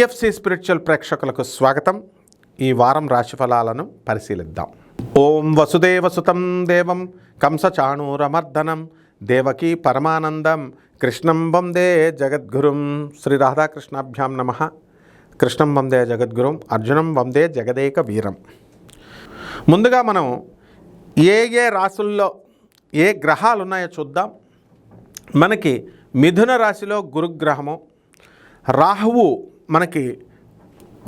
PFC spiritual ప్రేక్షకులకు స్వాగతం. ఈ వారం రాశిఫలాలను పరిశీలిద్దాం. ఓం వసుదేవసుతం దేవం కంసచాణూరమర్దనం దేవకీ పరమానందం కృష్ణం వందే జగద్గురుం శ్రీ రాధాకృష్ణాభ్యాం నమ. కృష్ణం వందే జగద్గురుం అర్జునం వందే జగదేక వీరం. ముందుగా మనం ఏ ఏ రాసుల్లో ఏ గ్రహాలు ఉన్నాయో చూద్దాం. మనకి మిథున రాశిలో గురుగ్రహము రాహువు మనకి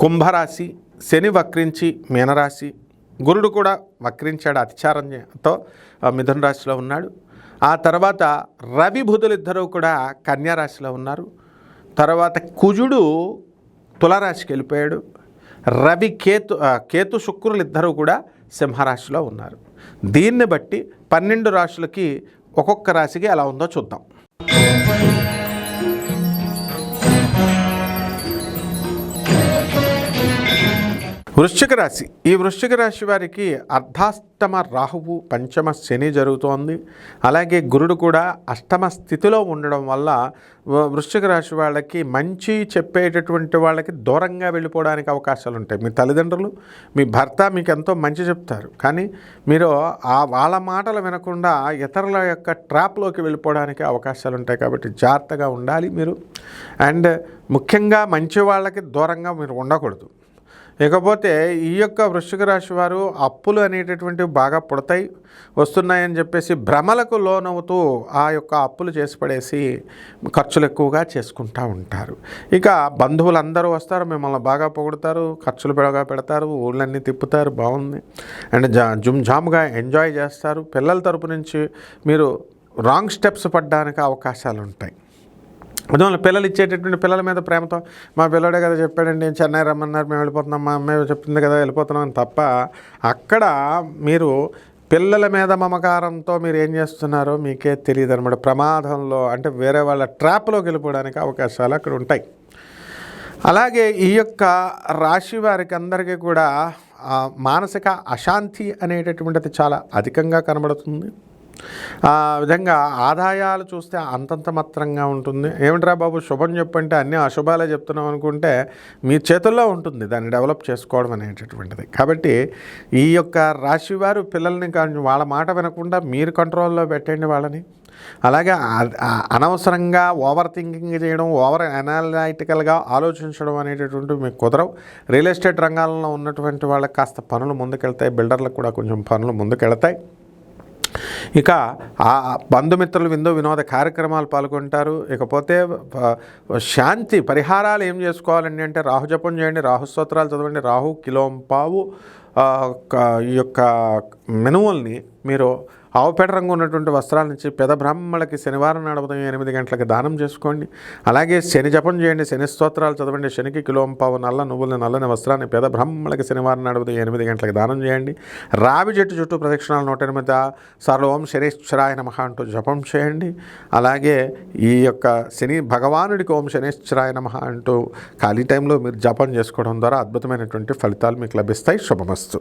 కుంభరాశి శని వక్రించి మీనరాశి గురుడు కూడా వక్రించాడు అతిచారంతో మిథున రాశిలో ఉన్నాడు. ఆ తర్వాత రవి బుధులిద్దరూ కూడా కన్యారాశిలో ఉన్నారు. తర్వాత కుజుడు తులరాశికి వెళ్ళిపోయాడు. రవి కేతు కేతు శుక్రులు ఇద్దరూ కూడా సింహరాశిలో ఉన్నారు. దీన్ని బట్టి పన్నెండు రాశులకి ఒక్కొక్క రాశికి ఎలా ఉందో చూద్దాం. వృశ్చిక రాశి. ఈ వృశ్చిక రాశి వారికి అర్ధాష్టమ రాహువు పంచమ శని జరుగుతోంది. అలాగే గురుడు కూడా అష్టమ స్థితిలో ఉండడం వల్ల వృశ్చిక రాశి వాళ్ళకి మంచి చెప్పేటటువంటి వాళ్ళకి దూరంగా వెళ్ళిపోవడానికి అవకాశాలు ఉంటాయి. మీ తల్లిదండ్రులు మీ భర్త మీకు ఎంతో మంచి చెప్తారు. కానీ మీరు ఆ వాళ్ళ మాటలు వినకుండా ఇతరుల యొక్క ట్రాప్లోకి వెళ్ళిపోవడానికి అవకాశాలు ఉంటాయి కాబట్టి జాగ్రత్తగా ఉండాలి మీరు. అండ్ ముఖ్యంగా మంచి వాళ్ళకి దూరంగా మీరు ఉండకూడదు. ఇకపోతే ఈ యొక్క వృశ్చిక రాశి వారు అప్పులు అనేటటువంటివి బాగా పుడతాయి వస్తున్నాయని చెప్పేసి భ్రమలకు లోనవుతూ ఆ యొక్క అప్పులు చేసి పడేసి ఖర్చులు ఎక్కువగా చేసుకుంటూ ఉంటారు. ఇక బంధువులందరూ వస్తారు మిమ్మల్ని బాగా పొగుడతారు ఖర్చులు బాగా పెడతారు ఊళ్ళన్నీ తిప్పుతారు బాగుంది. అండ్ జా జుమ్ జామ్గా ఎంజాయ్ చేస్తారు. పిల్లల తరపు నుంచి మీరు రాంగ్ స్టెప్స్ పడడానికి అవకాశాలు ఉంటాయి అందువల్ల పిల్లలు ఇచ్చేటటువంటి పిల్లల మీద ప్రేమతో మా పిల్లడే కదా చెప్పాడండి నేను చెన్నై రమ్మన్నారు మేము వెళ్ళిపోతున్నాం మా అమ్మాయి చెప్తుంది కదా వెళ్ళిపోతున్నాం అని తప్ప అక్కడ మీరు పిల్లల మీద మమకారంతో మీరు ఏం చేస్తున్నారో మీకే తెలియదు అనమాట ప్రమాదంలో అంటే వేరే వాళ్ళ ట్రాప్లోకి వెళ్ళిపోవడానికి అవకాశాలు అక్కడ ఉంటాయి. అలాగే ఈ యొక్క రాశి వారికి అందరికీ కూడా మానసిక అశాంతి అనేటటువంటిది చాలా అధికంగా కనబడుతుంది. ఆ విధంగా ఆదాయాలు చూస్తే అంతంత మాత్రంగా ఉంటుంది. ఏమిట్రా బాబు? శుభం చెప్పంటే అన్ని అశుభాలే చెప్తున్నాం అనుకుంటే మీ చేతుల్లో ఉంటుంది దాన్ని డెవలప్ చేసుకోవడం అనేటటువంటిది. కాబట్టి ఈ యొక్క రాశి వారు పిల్లల్ని వాళ్ళ మాట వినకుండా మీరు కంట్రోల్లో పెట్టండి వాళ్ళని. అలాగే అనవసరంగా ఓవర్ థింకింగ్ చేయడం ఓవర్ అనాలిటికల్గా ఆలోచించడం అనేటటువంటి మీకు కుదరవు. రియల్ ఎస్టేట్ రంగాల్లో ఉన్నటువంటి వాళ్ళకి కాస్త పనులు ముందుకెళ్తాయి. బిల్డర్లకు కూడా కొంచెం పనులు ముందుకెళ్తాయి. ఇక ఆ బంధుమిత్రులు విందు వినోద కార్యక్రమాలు పాల్గొంటారు. ఇకపోతే శాంతి పరిహారాలు ఏం చేసుకోవాలండి అంటే రాహు జపం చేయండి రాహు స్తోత్రాలు చదవండి రాహు కిలోంపావు ఈ యొక్క మెనువల్ని మీరు ఆవుపేట రంగు ఉన్నటువంటి వస్త్రాల నుంచి పెద బ్రాహ్మణులకి శనివారం నాడు ఉదయం ఎనిమిది గంటలకు దానం చేసుకోండి. అలాగే శని జపం చేయండి శని స్తోత్రాలు చదవండి శనికి కిలోంపావు నల్ల నువ్వులని నల్లని వస్త్రాన్ని పెద బ్రాహ్మణులకి శనివారం నాడు ఉదయం ఎనిమిది గంటలకు దానం చేయండి. రావి చెట్టు చుట్టూ ప్రదక్షిణాలు నూట ఎనిమిది సార్లు ఓం శనేశ్వరాయ నమః అంటూ జపం చేయండి. అలాగే ఈ యొక్క శని భగవానుడికి ఓం శనేశ్వరాయ నమః అంటూ ఖాళీ టైంలో మీరు జపం చేసుకోవడం ద్వారా అద్భుతమైనటువంటి ఫలితాలు మీకు లభిస్తాయి. శుభమస్తు.